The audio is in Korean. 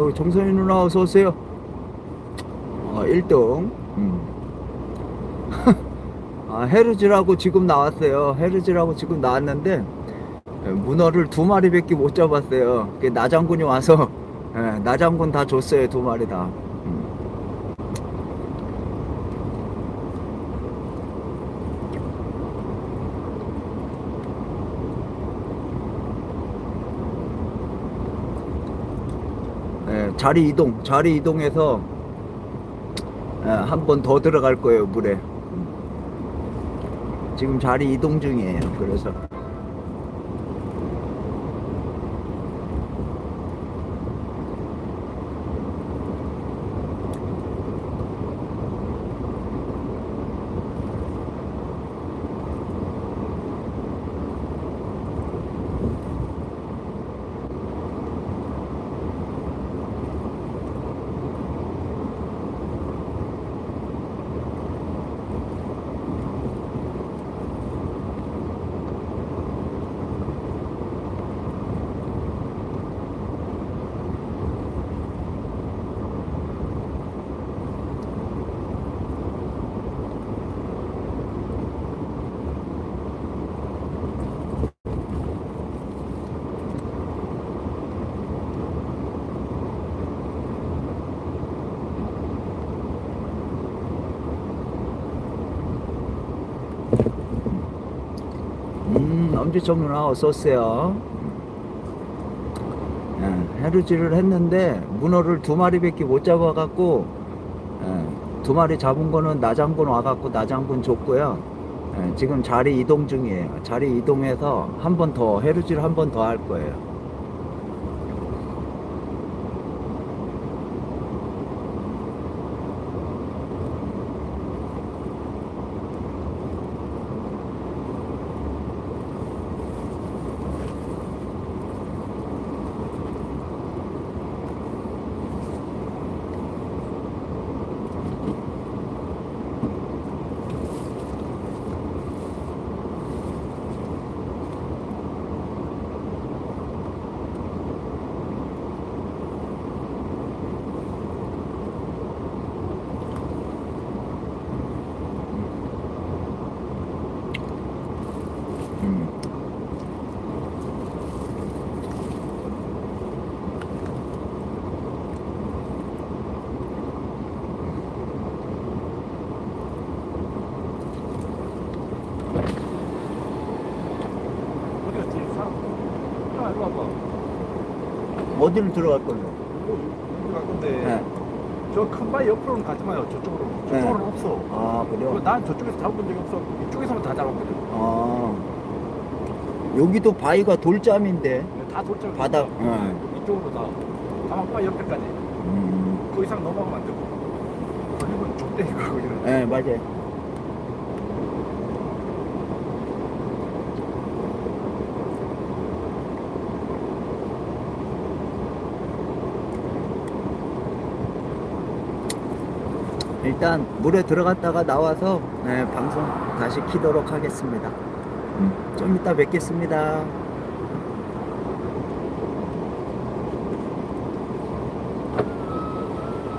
아유 정선이 누나 어서 오세요. 어 1등. 음. 아 헤르즈라고 지금 나왔어요. 헤르즈라고 지금 나왔는데 예, 문어를 두 마리밖에 못 잡았어요. 그 나장군이 와서 예, 나장군 다 줬어요 두 마리 다. 음. 예, 자리 이동, 자리 이동해서 한 번 더 들어갈 거예요 물에. 음. 지금 자리 이동 중이에요. 그래서 음, 엄지척 누나 어서 오세요. 예, 해루질을 했는데 문어를 두 마리밖에 못 잡아갖고 예, 두 마리 잡은 거는 나장군 와갖고 나장군 줬고요. 예, 지금 자리 이동 중이에요. 자리 이동해서 한 번 더 해루질 한 번 더 할 거예요. 음. 어디 갔지? 사람. 야, 일로 와봐. 어디를 들어갈 거예요? 이거 갈 건데. 네. 저큰 바위 옆으로는 가지 마요. 저쪽으로. 저쪽으로는 없어. 아 그래요? 난 저쪽에서 잡아본 적이 없어. 이쪽에서만 다 잡았거든. 아 여기도 바위가 돌짬인데 다 돌짝. 바닥. 응. 이쪽으로 다. 다막바위 옆에까지. 음. 그 이상 넘어가면 안 되고. 걸리면 족대니까 거기는. 네 맞아요. 일단 물에 들어갔다가 나와서 네, 방송 다시 키도록 하겠습니다. 음, 좀 이따 뵙겠습니다.